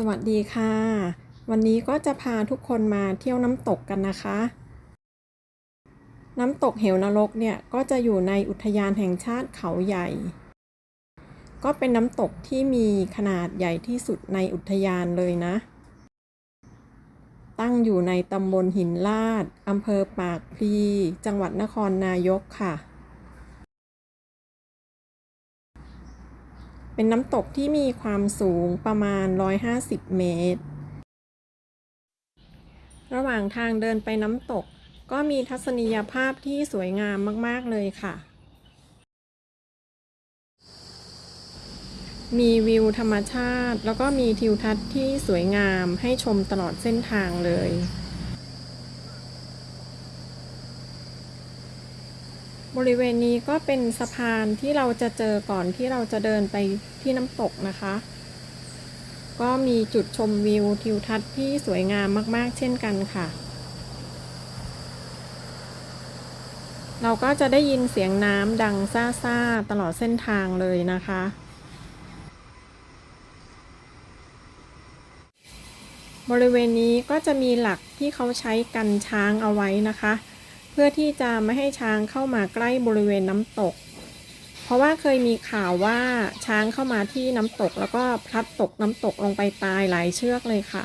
สวัสดีค่ะ วันนี้ก็จะพาทุกคนมาเที่ยวน้ำตกกันนะคะ น้ำตกเหวนรกเนี่ยก็จะอยู่ในอุทยานแห่งชาติเขาใหญ่ ก็เป็นน้ำตกที่มีขนาดใหญ่ที่สุดในอุทยานเลยนะ ตั้งอยู่ในตำบลหินลาดอำเภอปากพลีจังหวัดนครนายกค่ะ เป็นน้ำตกที่มีความสูงประมาณ 150 เมตร ระหว่างทางเดินไปน้ำตก ก็มีทัศนียภาพที่สวยงามมาก ๆ เลยค่ะ มีวิวธรรมชาติ แล้วก็มีทิวทัศน์ที่สวยงามให้ชมตลอดเส้นทางเลย บริเวณนี้ก็เป็นสะพานที่เราจะเจอก่อนที่เราจะเดินไปที่น้ำตกนะคะ ก็มีจุดชมวิวทิวทัศน์ที่สวยงามมากๆ เช่นกันค่ะ เราก็จะได้ยินเสียงน้ำดังซ่าๆตลอดเส้นทางเลยนะคะบริเวณนี้ก็จะมีหลักที่เขาใช้กันช้างเอาไว้นะคะ พื่อที่จะไม่ให้ช้างเข้ามาใกล้บริเวณน้ำตก เพราะว่าเคยมีข่าวว่าช้างเข้ามาที่น้ำตก แล้วก็พลัดตกน้ำตกลงไปตายหลายเชือกเลยค่ะ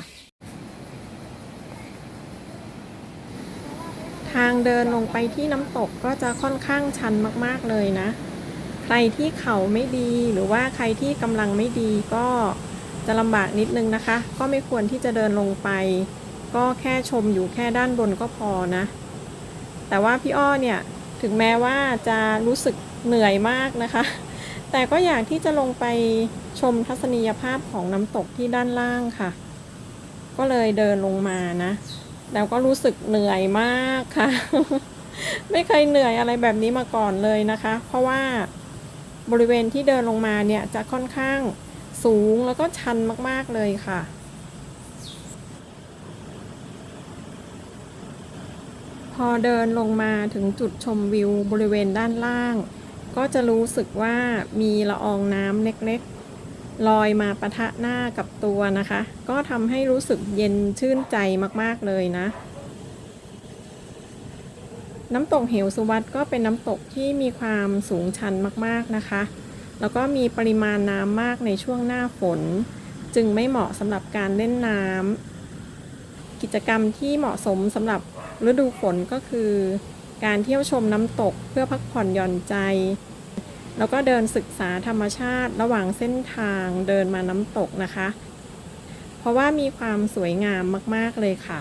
ทางเดินลงไปที่น้ำตกก็จะค่อนข้างชันมากๆเลยนะ ใครที่เข่าไม่ดีหรือว่าใครที่กำลังไม่ดีก็จะลำบากนิดนึงนะคะ ก็ไม่ควรที่จะเดินลงไป ก็แค่ชมอยู่แค่ด้านบนก็พอนะ แต่ว่าพี่อ้อเนี่ยถึงแม้ว่าจะรู้สึกเหนื่อยมากนะคะ แต่ก็อยากที่จะลงไปชมทัศนียภาพของน้ำตกที่ด้านล่างค่ะ ก็เลยเดินลงมานะ แล้วก็รู้สึกเหนื่อยมากค่ะ ไม่เคยเหนื่อยอะไรแบบนี้มาก่อนเลยนะคะ เพราะว่าบริเวณที่เดินลงมาเนี่ยจะค่อนข้างสูงแล้วก็ชันมากๆเลยค่ะ อเดินลงมาถึงจุดชมวิวบริเวณด้านล่าง ก็จะรู้สึกว่ามีละอองน้ำเล็กๆ ลอยมาปะทะหน้ากับตัวนะคะ ก็ทำให้รู้สึกเย็นชื่นใจมากๆเลยนะ น้ำตกเหวสุวัตก็เป็นน้ำตกที่มีความสูงชันมากๆนะคะ แล้วก็มีปริมาณน้ำมากในช่วงหน้าฝน จึงไม่เหมาะสำหรับการเล่นน้ำ กิจกรรมที่เหมาะสมสำหรับฤดูฝนก็คือ การเที่ยวชมน้ำตกเพื่อพักผ่อนหย่อนใจ แล้วก็เดินศึกษาธรรมชาติระหว่างเส้นทางเดินมาน้ำตกนะคะ เพราะว่ามีความสวยงามมาก ๆ เลยค่ะ